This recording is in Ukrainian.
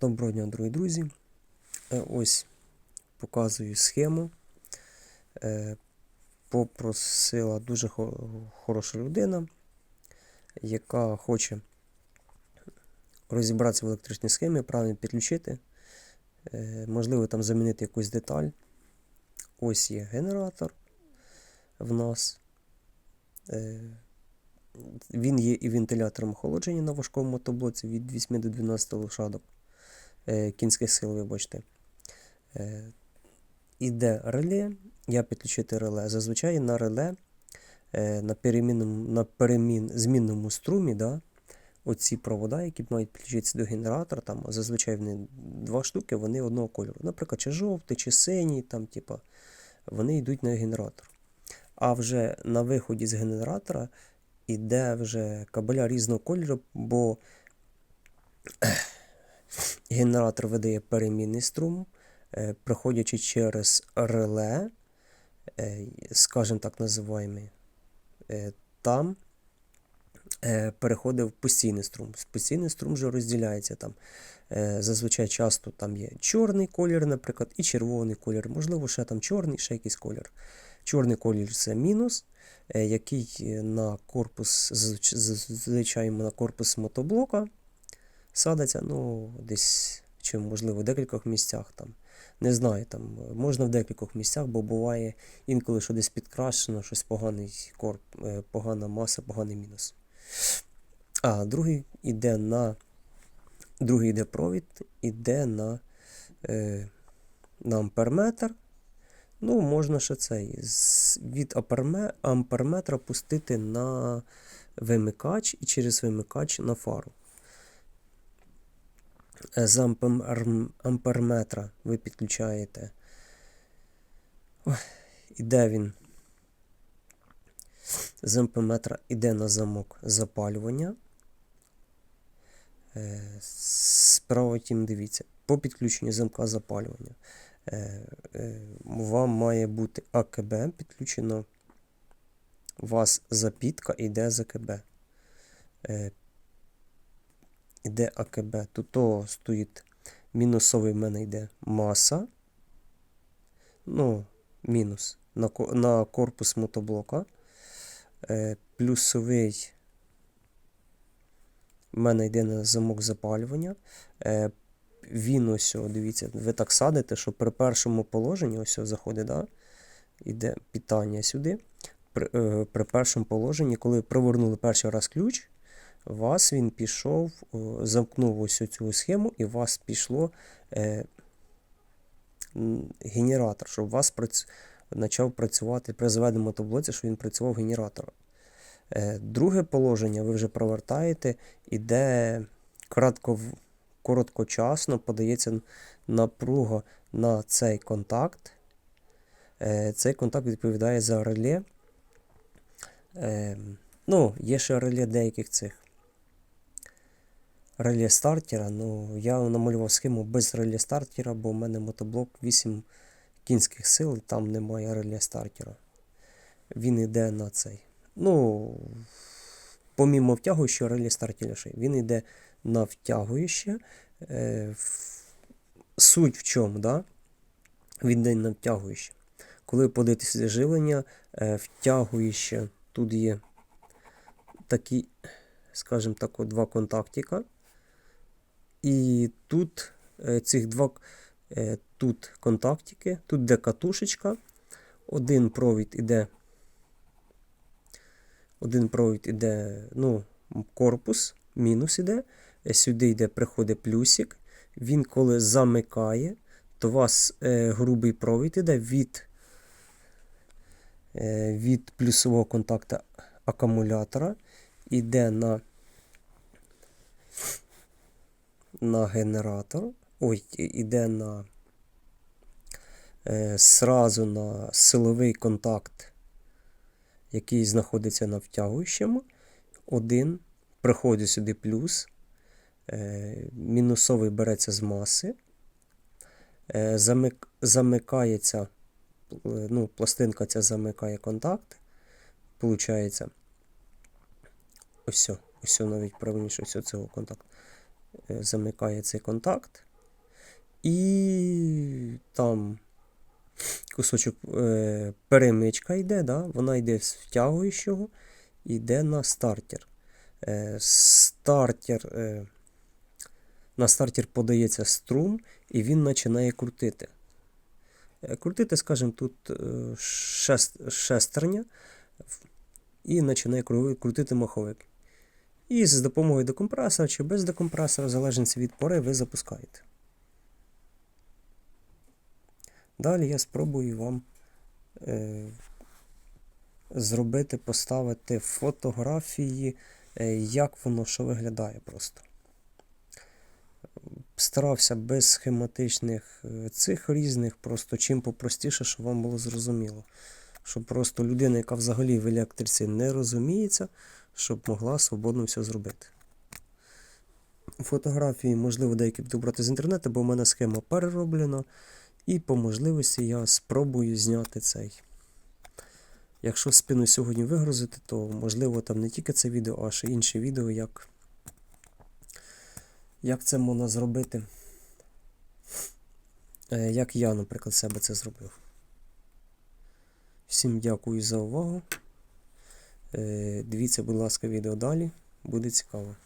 Доброго дня, дорогі друзі. Е, Ось показую схему. Е, Попросила дуже хороша людина, яка хоче розібратися в електричній схемі, правильно підключити. Е, Можливо, там замінити якусь деталь. Ось є генератор в нас. Він є і вентилятором охолодження на важкому мотоблоці від 8 до 12 лошадок кінських сил, вибачте. Е, Іде реле, я підключити реле. Зазвичай на реле е, на, перемінному, на перемін, змінному струмі, да, оці провода, які мають підключитися до генератора, там зазвичай вони два штуки, вони одного кольору. Наприклад, чи жовтий, чи синій, там, типа, вони йдуть на генератор. А вже на виході з генератора іде вже кабеля різного кольору, бо генератор видає перемінний струм, е, проходячи через реле, е, скажімо так називаємо, е, там е, переходить в постійний струм. Постійний струм вже розділяється там. Зазвичай часто там є чорний колір, наприклад, і червоний колір. Можливо, ще там чорний, ще якийсь колір. Чорний колір це мінус, який на корпус, зазвичай на корпус мотоблока садиться, ну, десь чи, можливо, в декількох місцях там. Не знаю, там можна в декількох місцях, бо буває інколи, що десь підкрашено, щось поганий корп, е, погана маса, поганий мінус. А другий іде на. Другий йде провід, іде на, е, на амперметр. Ну, можна ще цей від амперметра пустити на вимикач і через вимикач на фару. Е, З амперметра ви підключаєте. Ой, іде він. З амперметра іде на замок запалювання. Е, Справа тім дивіться, по підключенню замка запалювання. е, Вам має бути АКБ підключено. У вас запітка йде з АКБ. Е, Іде АКБ. Тут то стоїть мінусовий в мене йде маса. Ну, мінус на, на корпус мотоблока. Е, Плюсовий в мене йде на замок запалювання. Е, він ось, дивіться, ви так садите, що при першому положенні, ось заходить, да, йде питання сюди. При, е, при першому положенні, коли провернули перший раз ключ, вас він пішов, замкнув ось цю схему, і у вас пішло е, генератор, щоб у вас прац... почав працювати при заведеному мотоблоці, щоб він працював генератором. Е, Друге положення ви вже провертаєте, іде кратко, короткочасно подається напруга на цей контакт. Е, Цей контакт відповідає за реле. Е, Ну, є ще реле деяких цих реле стартера. Ну, я намалював схему без реле стартера, бо в мене мотоблок 8 кінських сил, і там немає реле стартера. Він йде на цей. Ну, помімо втягуючого реле стартера, він йде на втягуюче. Е, суть в чому, да? Він йде на втягуюче. Коли подивитися живлення, е, втягуюче, тут є такі, скажімо так, два контактика. І тут е, цих два е, тут контактики, тут де катушечка. Один провід іде. Один провід іде, ну, корпус, мінус іде. е, Сюди йде, приходить плюсик. Він коли замикає, то у вас е, грубий провід іде від, е, від плюсового контакта акумулятора. Іде на, на генератор. Ой, іде на е, сразу на силовий контакт, який знаходиться на втягуючому. Один приходить сюди плюс. Е, мінусовий береться з маси. Е, замик, замикається, е, ну, пластинка ця замикає контакт. Получається. Ось, ось навіть правильніше, ось цього контакт. Е, Замикає цей контакт. І там кусочок е, перемичка йде, да? вона йде з втягуючого, йде на стартер. Е, стартер е, на стартер подається струм, і він починає крутити. Е, Крутити, скажімо, тут е, шест, шестерня, і починає крутити маховик. І з допомогою декомпресора чи без декомпресора, в залежності від пори, ви запускаєте. Далі я спробую вам е, зробити, поставити фотографії, е, як воно що виглядає просто. Старався без схематичних е, цих різних, просто чим попростіше, щоб вам було зрозуміло. Щоб просто людина, яка взагалі в електриці не розуміється, щоб могла свободно все зробити. Фотографії, можливо, деякі буду брати з інтернету, бо в мене схема перероблена. І по можливості я спробую зняти цей. Якщо спину сьогодні вигрузити, то можливо там не тільки це відео, а ще інше відео, як, як це можна зробити. Е, Як я, наприклад, себе це зробив. Всім дякую за увагу. Е, Дивіться, будь ласка, відео далі. Буде цікаво.